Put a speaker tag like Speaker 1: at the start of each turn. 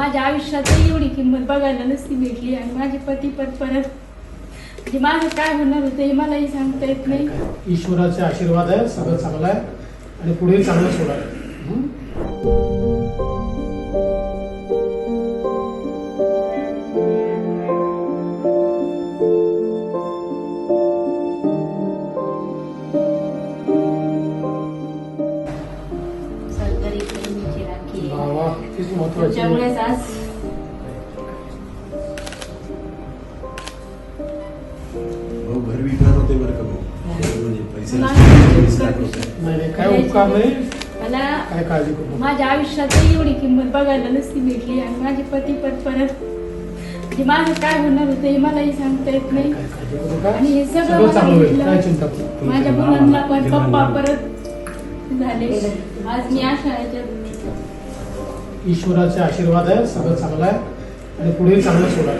Speaker 1: माझ्या आयुष्यात एवढी किंमत बघायला नसती भेटली आणि माझे पती पण परत म्हणजे माझं काय होणार होतं हे मलाही सांगता येत नाही.
Speaker 2: ईश्वराचे आशीर्वाद आहे सगळं चांगलं आहे आणि पुढे चांगलं सोडा तीच महत्वाची
Speaker 1: आज.
Speaker 3: विकणार होते बरं का भाऊ? म्हणजे पैसे
Speaker 2: काय उपकार नाही.
Speaker 1: मला
Speaker 2: काय काळजी करू.
Speaker 1: माझ्या आयुष्यात एवढी किंमत बघायला नसती भेटली आणि माझे पती पण परत माझं काय होणार होतं हे मलाही सांगता येत नाही. आणि हे सगळं मला. माझ्या मुलांना पण पप्पा परत झाले. आज मी अशा याच्यात
Speaker 2: ईश्वराचे आशीर्वाद आहे सगळं चांगलं आहे आणि पुढे चांगलं सोडा